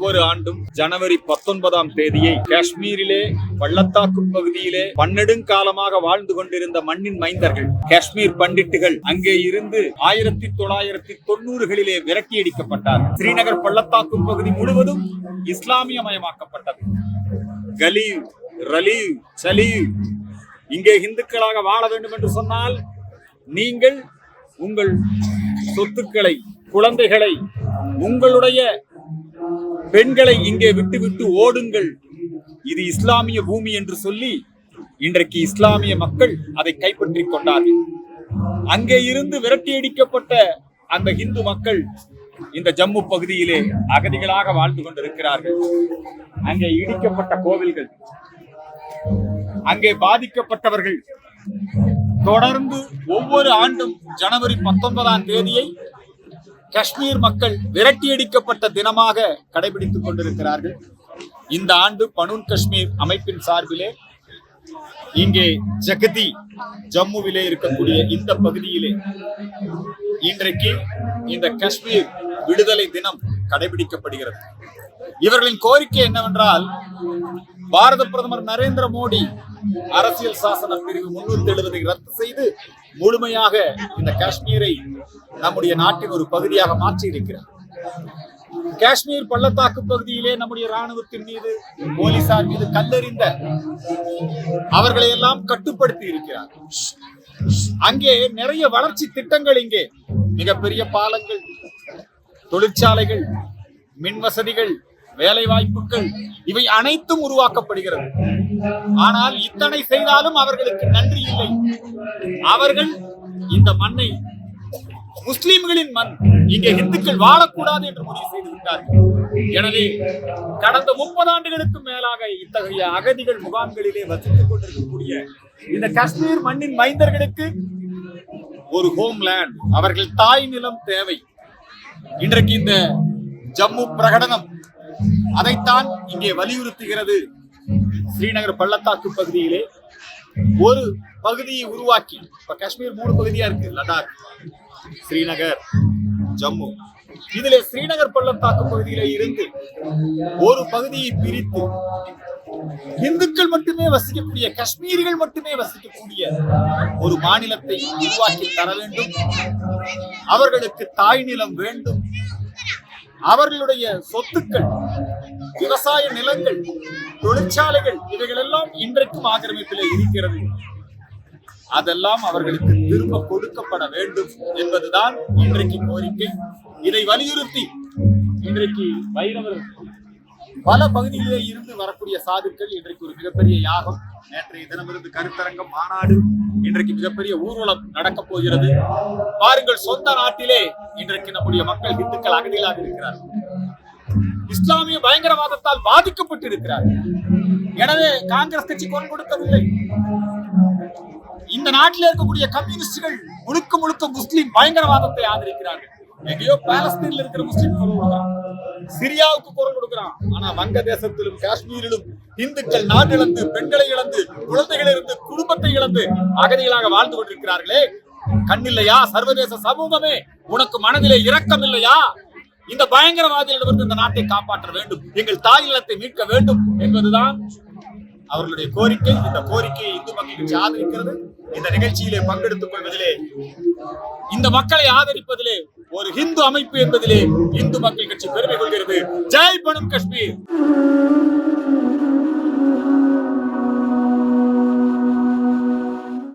ஒவ்வொரு ஆண்டும் ஜனவரி பத்தொன்பதாம் தேதியை காஷ்மீரிலே பள்ளத்தாக்கு பகுதியிலே பன்னெடுங்காலமாக வாழ்ந்து கொண்டிருந்த மண்ணின் மைந்தர்கள் காஷ்மீர் பண்டிட்டுகள் அங்கே இருந்து ஆயிரத்தி தொள்ளாயிரத்தி தொண்ணூறுகளிலே விரட்டியடிக்கப்பட்டார் ஸ்ரீநகர் பள்ளத்தாக்கு பகுதி முழுவதும் இஸ்லாமியமயமாக்கப்பட்டது. கலீவ் ரலீவ் சலீவ் இங்கே இந்துக்களாக வாழ வேண்டும் என்று சொன்னால் நீங்கள் உங்கள் சொத்துக்களை குழந்தைகளை உங்களுடைய பெண்களை இங்கே விட்டுவிட்டு ஓடுங்கள். இது இஸ்லாமிய பூமி என்று சொல்லி இன்றைக்கு இஸ்லாமிய மக்கள் அதை கைப்பற்றிக் கொண்டார்கள். அங்கே இருந்து விரட்டி அடிக்கப்பட்ட அந்த இந்து மக்கள் இந்த ஜம்மு பகுதியிலே அகதிகளாக வாழ்ந்து கொண்டிருக்கிறார்கள். அங்கே இடிக்கப்பட்ட கோவில்கள் அங்கே பாதிக்கப்பட்டவர்கள். தொடர்ந்து ஒவ்வொரு ஆண்டும் ஜனவரி பத்தொன்பதாம் தேதியை காஷ்மீர் மக்கள் விரட்டியடிக்கப்பட்ட தினமாக கடைபிடித்துக் கொண்டிருக்கிறார்கள். இந்த ஆண்டு பனூன் காஷ்மீர் அமைப்பின் சார்பிலே இங்கே ஜகதி ஜம்முவிலே இருக்கக்கூடிய இந்த பகுதியிலே இன்றைக்கு இந்த காஷ்மீர் விடுதலை தினம் கடைபிடிக்கப்படுகிறது. இவர்களின் கோரிக்கை என்னவென்றால் பாரத பிரதமர் நரேந்திர மோடி அரசியல் சாசன பிரிவு முன்னூத்தி எழுபதை ரத்து செய்து முழுமையாக இந்த காஷ்மீரை நம்முடைய நாட்டின் ஒரு பகுதியாக மாற்றி இருக்கிறார் காஷ்மீர் பள்ளத்தாக்கு பகுதியிலே நம்முடைய ராணுவத்தின் மீது போலீசார் மீது கல்லெறிந்த அவர்களை எல்லாம் கட்டுப்படுத்தி இருக்கிறார். அங்கே நிறைய வளர்ச்சி திட்டங்கள் இங்கே. மிகப்பெரிய பாலங்கள் தொழிற்சாலைகள் மின் வசதிகள் வேலை வாய்ப்புகள் இவை அனைத்தும் உருவாக்கப்படுகிறது. ஆனால் இத்தனை செய்தாலும் அவர்களுக்கு நன்றி இல்லை. அவர்கள் இந்த மண்ணை முஸ்லிம்களின் மண். இங்கே இந்துக்கள் வாழக்கூடாது என்று முடிவு செய்து விட்டார்கள் எனவே கடந்த முப்பது ஆண்டுகளுக்கு மேலாக இத்தகைய அகதிகள் முகாம்களிலே வசித்துக் கொண்டிருக்கக்கூடிய இந்த காஷ்மீர் மண்ணின் மைந்தர்களுக்கு ஒரு ஹோம்லேண்ட் அவர்கள் தாய் நிலம் தேவை. இன்றைக்கு இந்த ஜம்மு பிரகடனம் அதைத்தான் இங்கே வலியுறுத்துகிறது. ஸ்ரீநகர் பள்ளத்தாக்கு பகுதியிலே ஒரு பகுதியை உருவாக்கி இப்ப காஷ்மீர் மூணு பகுதியா இருக்கு லடாக் ஸ்ரீநகர் ஜம்மு. இதிலே ஸ்ரீநகர் பள்ளத்தாக்கு பகுதியில இருந்து ஒரு பகுதியை பிரித்து இந்துக்கள் மட்டுமே வசிக்கக்கூடிய காஷ்மீரிகள் மட்டுமே வசிக்கக்கூடிய ஒரு மாநிலத்தை உருவாக்கி தர வேண்டும். அவர்களுக்கு தாய் நிலம் வேண்டும். அவர்களுடைய சொத்துக்கள் விவசாய நிலங்கள் தொழிற்சாலைகள் இவைகளெல்லாம் இன்றைக்கும் ஆக்கிரமிப்பிலே இருக்கிறது. அதெல்லாம் அவர்களுக்கு திரும்ப கொடுக்கப்பட வேண்டும் என்பதுதான் இன்றைக்கு கோரிக்கை. இதை வலியுறுத்தி இன்றைக்கு வைரவர் பல பகுதிகளிலே இருந்து வரக்கூடிய சாதுக்கள் இன்றைக்கு ஒரு மிகப்பெரிய யாகம். நேற்றைய தினமிருந்து கருத்தரங்கம் மாநாடு இன்றைக்கு மிகப்பெரிய ஊர்வலம் நடக்கப் போகிறது. பாருங்கள் சொந்த நாட்டிலே இன்றைக்கு நம்முடைய மக்கள் இந்துக்கள் அகதிகளாக இருக்கிறார்கள். இஸ்லாமிய பயங்கரவாதத்தால் பாதிக்கப்பட்டிருக்கிறார். எனவே காங்கிரஸ் கட்சி குரல் கொடுக்கவில்லை. இந்த நாட்டில் இருக்கக்கூடிய கம்யூனிஸ்டுகள் முழுக்க முழுக்க முஸ்லிம் பயங்கரவாதத்தை ஆதரிக்கிறார்கள். எங்கேயோ பாலஸ்தீன்ல இருக்கிற முஸ்லிம் குரல் கொடுக்கிறான். சிரியாவுக்கு குரல் கொடுக்கிறான். ஆனா வங்கதேசத்திலும் காஷ்மீரிலும் இந்துக்கள் நாடு இழந்து பெண்களை இழந்து குழந்தைகள் இருந்து குடும்பத்தை இழந்து அகதிகளாக வாழ்ந்து கொண்டிருக்கிறார்களே. கண்ணில்லையா? சர்வதேச சமூகமே உனக்கு மனதிலே இரக்கம் இல்லையா இந்த பயங்கரவாதிகளிடமிருந்து இந்த நாட்டை காப்பாற்ற வேண்டும். எங்கள் தாய் நிலத்தை மீட்க வேண்டும் என்பதுதான் அவர்களுடைய கோரிக்கை. இந்த கோரிக்கையை இந்து மக்கள் கட்சி ஆதரிக்கிறது. இந்த நிகழ்ச்சியிலே பங்கெடுத்துக் கொள்வதிலே இந்த மக்களை ஆதரிப்பதிலே ஒரு இந்து அமைப்பு என்பதிலே இந்து மக்கள் கட்சி பெருமை கொள்கிறது. ஜெய் பணும் காஷ்மீர்.